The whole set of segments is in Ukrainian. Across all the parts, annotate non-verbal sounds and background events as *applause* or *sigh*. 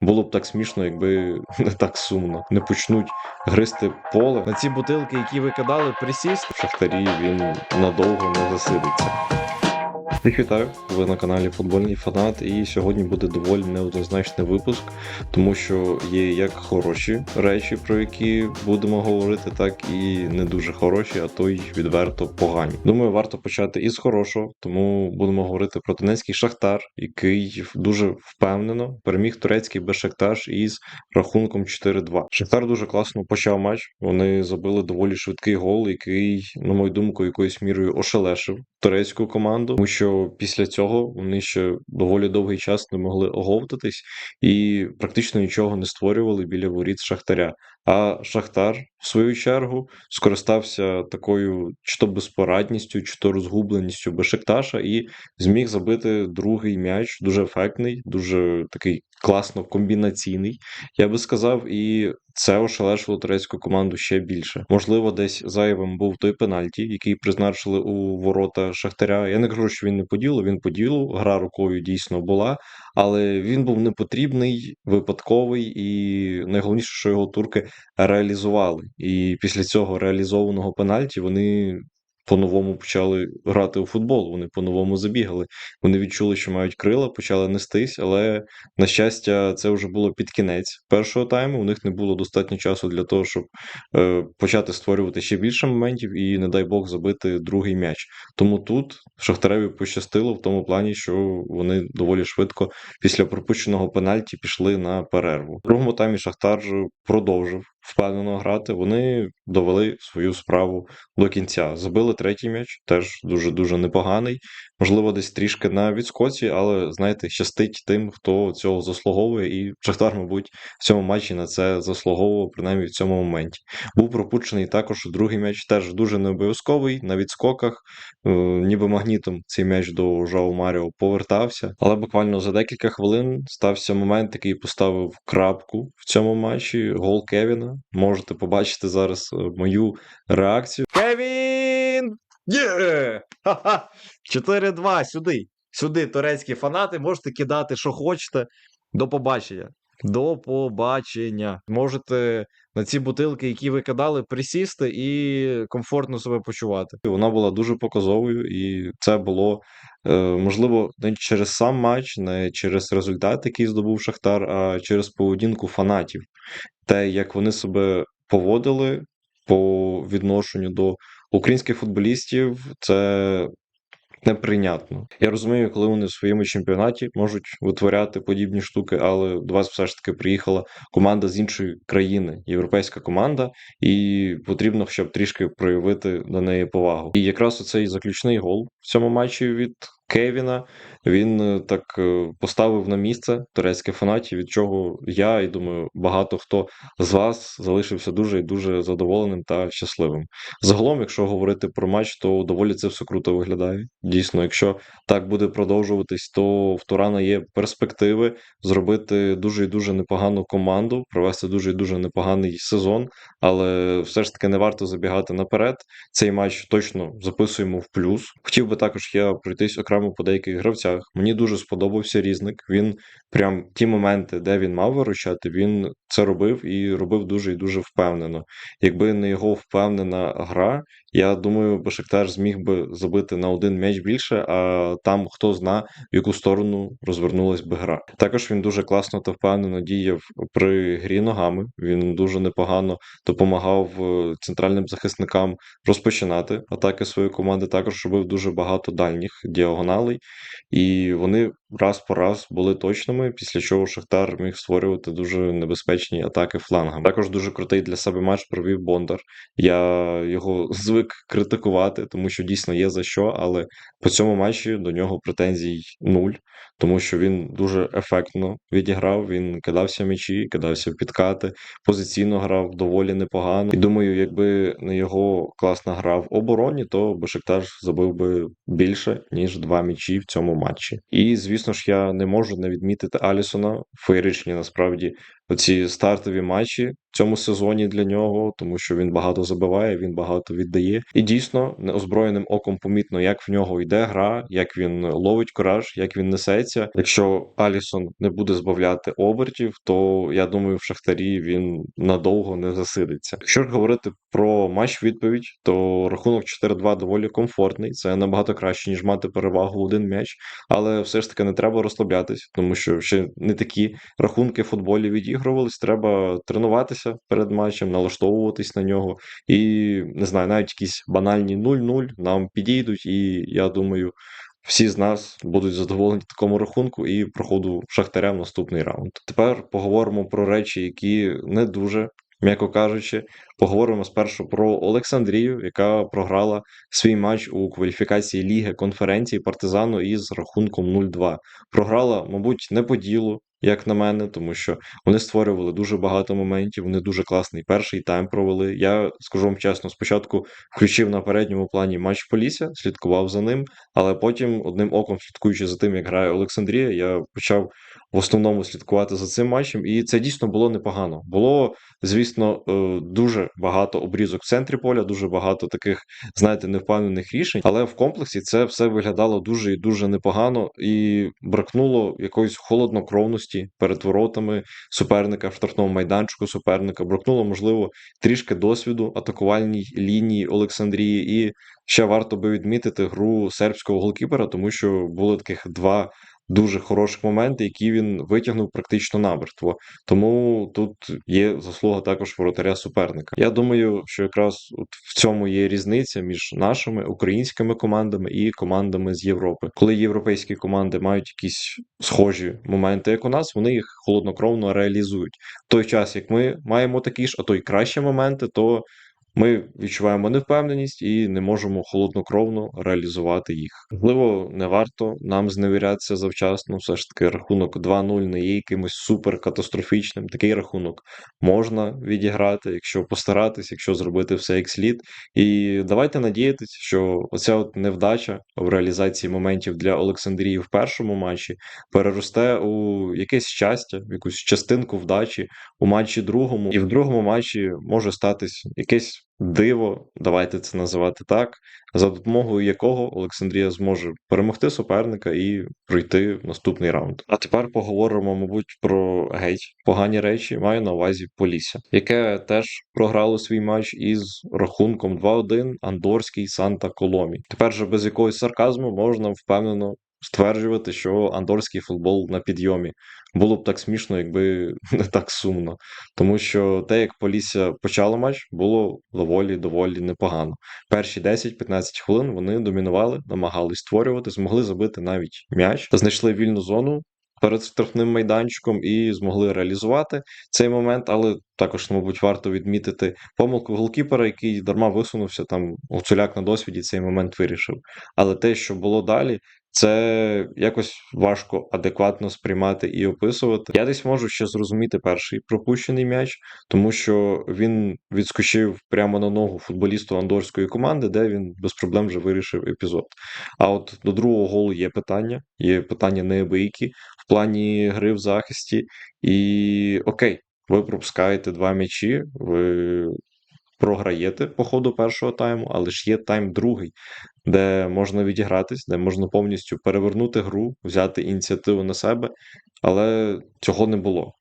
було б так смішно, якби *laughs* не так сумно. Не почнуть гризти поле. На ці бутилки, які ви кидали, присіст. В Шахтарі він надовго не засидиться. Всіх вітаю, ви на каналі Футбольний Фанат, і сьогодні буде доволі неоднозначний випуск, тому що є як хороші речі, про які будемо говорити, так і не дуже хороші, а то й відверто погані. Думаю, варто почати із хорошого, тому будемо говорити про Донецький Шахтар, який дуже впевнено переміг турецький Бешектаж із рахунком 4-2. Шахтар дуже класно почав матч. Вони забили доволі швидкий гол, який, на мою думку, якоюсь мірою ошелешив турецьку команду, тому що після цього вони ще доволі довгий час не могли оговтатись і практично нічого не створювали біля воріт Шахтаря. А Шахтар, в свою чергу, скористався такою чи то безпорадністю, чи то розгубленістю Бешикташа і зміг забити другий м'яч, дуже ефектний, дуже такий класно комбінаційний, я би сказав, і це ошелешило турецьку команду ще більше. Можливо, десь зайвим був той пенальті, який призначили у ворота Шахтаря. Я не кажу, що він не по ділу, він по ділу, гра рукою дійсно була, але він був непотрібний, випадковий, і найголовніше, що його турки реалізували. І після цього реалізованого пенальті вони. По-новому почали грати у футбол, вони по-новому забігали. Вони відчули, що мають крила, почали нестись, але на щастя, це вже було під кінець першого тайму. У них не було достатньо часу для того, щоб е, почати створювати ще більше моментів і, не дай Бог, забити другий м'яч. Тому тут Шахтареві пощастило в тому плані, що вони доволі швидко після пропущеного пенальті пішли на перерву. В другому таймі Шахтар продовжив впевнено грати. Вони довели свою справу до кінця. Забили третій м'яч, теж дуже дуже непоганий. Можливо, десь трішки на відскоці, але знаєте, щастить тим, хто цього заслуговує, і Шахтар, мабуть, в цьому матчі на це заслуговував, принаймні в цьому моменті. Був пропущений також другий м'яч, теж дуже не обов'язковий на відскоках, е, ніби магнітом цей м'яч до Жау Маріо повертався. Але буквально за декілька хвилин стався момент, який поставив крапку в цьому матчі. Гол Кевіна. Можете побачити зараз е, мою реакцію. Кевін! Є! Ха-ха! 4-2, сюди. Сюди, турецькі фанати, можете кидати, що хочете. До побачення. До побачення. Можете на ці бутилки, які ви кидали, присісти і комфортно себе почувати. Вона була дуже показовою, і це було е, можливо не через сам матч, не через результат, який здобув Шахтар, а через поведінку фанатів. Те, як вони себе поводили по відношенню до українських футболістів, це неприйнятно. Я розумію, коли вони в своєму чемпіонаті можуть витворяти подібні штуки, але до вас все ж таки приїхала команда з іншої країни, європейська команда, і потрібно щоб трішки проявити до неї повагу. І якраз оцей заключний гол в цьому матчі від Кевіна він е, так е, поставив на місце турецьке фанатів, від чого я і думаю, багато хто з вас залишився дуже і дуже задоволеним та щасливим. Загалом, якщо говорити про матч, то доволі це все круто виглядає. Дійсно, якщо так буде продовжуватись, то в Турана є перспективи зробити дуже і дуже непогану команду, провести дуже і дуже непоганий сезон, але все ж таки не варто забігати наперед. Цей матч точно записуємо в плюс. Хотів би також я пройтись окремо по деяких гравцях. Мені дуже сподобався різник. Він прям ті моменти, де він мав виручати, він це робив і робив дуже і дуже впевнено. Якби не його впевнена гра, я думаю, Бешиктар зміг би забити на один м'яч більше, а там хто зна, в яку сторону розвернулась би гра. Також він дуже класно та впевнено діяв при грі ногами. Він дуже непогано допомагав е, центральним захисникам розпочинати атаки своєї команди. Також робив дуже багато дальніх діагоналей, і вони раз по раз були точними, після чого Шахтар міг створювати дуже небезпечні атаки флангами. Також дуже крутий для себе матч провів Бондар. Я його *laughs* звик критикувати, тому що дійсно є за що, але по цьому матчі до нього претензій нуль, тому що він дуже ефектно відіграв. Він кидався м'ячі, кидався в підкати, позиційно грав доволі непогано. І думаю, якби не його класна гра в обороні, то Бешикташ забив би більше ніж два м'ячі в цьому матчі. І звісно ж, я не можу не відмітити Алісона. Феєричні насправді оці стартові матчі в цьому сезоні для нього, тому що він багато забиває, він багато віддає. І дійсно неозброєним оком помітно, як в нього йде гра, як він ловить кораж, як він несеться. Якщо Алісон не буде збавляти обертів, то я думаю, в Шахтарі він надовго не засидиться. Якщо ж говорити про матч відповідь, то рахунок 4-2 доволі комфортний. Це набагато краще, ніж мати перевагу в один м'яч. Але все ж таки не треба розслаблятись, тому що ще не такі рахунки в футболі відігрувались. Треба тренуватися перед матчем, налаштовуватись на нього. І не знаю, навіть якісь банальні 0-0 нам підійдуть, і я думаю. Всі з нас будуть задоволені такому рахунку і проходу Шахтаря в наступний раунд. Тепер поговоримо про речі, які не дуже, м'яко кажучи, поговоримо спершу про Олександрію, яка програла свій матч у кваліфікації Ліги конференції партизану із рахунком 0-2. Програла, мабуть, не по ділу, як на мене, тому що вони створювали дуже багато моментів. Вони дуже класний перший тайм провели. Я скажу вам чесно, спочатку включив на передньому плані матч Полісся, слідкував за ним, але потім, одним оком слідкуючи за тим, як грає Олександрія, я почав в основному слідкувати за цим матчем, і це дійсно було непогано. Було, звісно, е, дуже багато обрізок в центрі поля, дуже багато таких, знаєте, невпевнених рішень, але в комплексі це все виглядало дуже і дуже непогано, і бракнуло якоїсь холоднокровності перед воротами суперника в штрафному майданчику суперника. Бракнуло, можливо, трішки досвіду атакувальній лінії Олександрії. І ще варто би відмітити гру сербського голкіпера, тому що були таких два. Дуже хороших моменти, які він витягнув практично намертво. Тому тут є заслуга також воротаря суперника. Я думаю, що якраз от в цьому є різниця між нашими українськими командами і командами з Європи. Коли європейські команди мають якісь схожі моменти, як у нас, вони їх холоднокровно реалізують. В той час, як ми маємо такі ж, а то й кращі моменти, то ми відчуваємо невпевненість і не можемо холоднокровно реалізувати їх. Можливо, не варто нам зневірятися завчасно. Все ж таки, рахунок 2-0 не є якимось суперкатастрофічним. Такий рахунок можна відіграти, якщо постаратись, якщо зробити все як слід. І давайте надіятися, що оця от невдача в реалізації моментів для Олександрії в першому матчі переросте у якесь щастя, в якусь частинку вдачі у матчі другому, і в другому матчі може статись якесь диво, давайте це називати так, за допомогою якого Олександрія зможе перемогти суперника і пройти в наступний раунд. А тепер поговоримо, мабуть, про геть погані речі. Маю на увазі Полісся, яке теж програло свій матч із рахунком 2-1 Андорський Санта Коломі. Тепер же без якогось сарказму можна впевнено стверджувати, що андорський футбол на підйомі. Було б так смішно, якби *laughs* не так сумно. Тому що те, як Полісся почало матч, було доволі доволі непогано. Перші 10-15 хвилин вони домінували, намагались створювати, змогли забити навіть м'яч, знайшли вільну зону. Перед штрафним майданчиком і змогли реалізувати цей момент, але також, мабуть, варто відмітити помилку голкіпера, який дарма висунувся там Гуцуляк на досвіді цей момент вирішив. Але те, що було далі, це якось важко адекватно сприймати і описувати. Я десь можу ще зрозуміти перший пропущений м'яч, тому що він відскочив прямо на ногу футболісту андорської команди, де він без проблем вже вирішив епізод. А от до другого голу є питання, є питання неабиякі в плані гри в захисті. І окей, ви пропускаєте два м'ячі, ви програєте по ходу першого тайму, але ж є тайм другий, де можна відігратись, де можна повністю перевернути гру, взяти ініціативу на себе, але цього не було.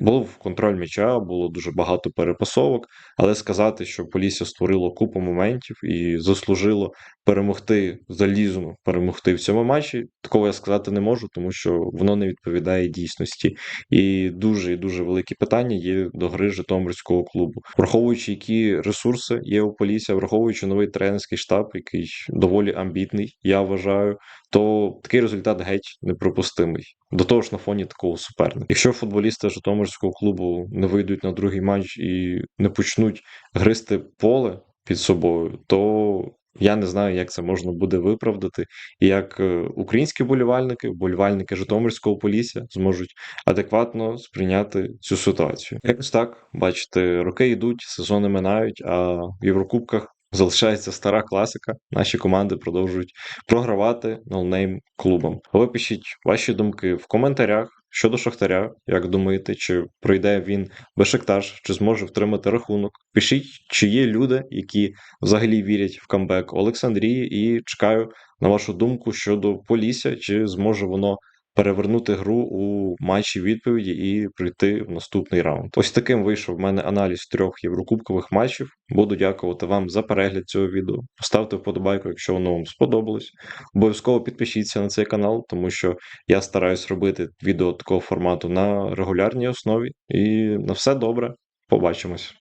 Був контроль м'яча, було дуже багато перепасовок, але сказати, що Полісся створило купу моментів і заслужило перемогти залізно, перемогти в цьому матчі, такого я сказати не можу, тому що воно не відповідає дійсності. І дуже і дуже великі питання є до гри Житомирського клубу, враховуючи, які ресурси є у Полісся, враховуючи новий тренерський штаб, який доволі амбітний, я вважаю, то такий результат геть неприпустимий. До того ж на фоні такого суперника. Якщо футболісти Житомирського клубу не вийдуть на другий матч і не почнуть гристи поле під собою, то я не знаю, як це можна буде виправдати, і як е, українські болівальники, болівальники Житомирського Полісся зможуть адекватно сприйняти цю ситуацію. Якось так, бачите, роки йдуть, сезони минають, а в Єврокубках залишається стара класика. Наші команди продовжують програвати ноунейм клубам. Ви пишіть ваші думки в коментарях. Щодо Шахтаря, як думаєте, чи пройде він Бешикташ, чи зможе втримати рахунок? Пишіть, чи є люди, які взагалі вірять в камбек Олександрії, і чекаю на вашу думку щодо Полісся, чи зможе воно перевернути гру у матчі відповіді і прийти в наступний раунд. Ось таким вийшов в мене аналіз трьох єврокубкових матчів. Буду дякувати вам за перегляд цього відео. Поставте вподобайку, якщо воно вам сподобалось. Обов'язково підпишіться на цей канал, тому що я стараюсь робити відео такого формату на регулярній основі. І на все добре. Побачимось.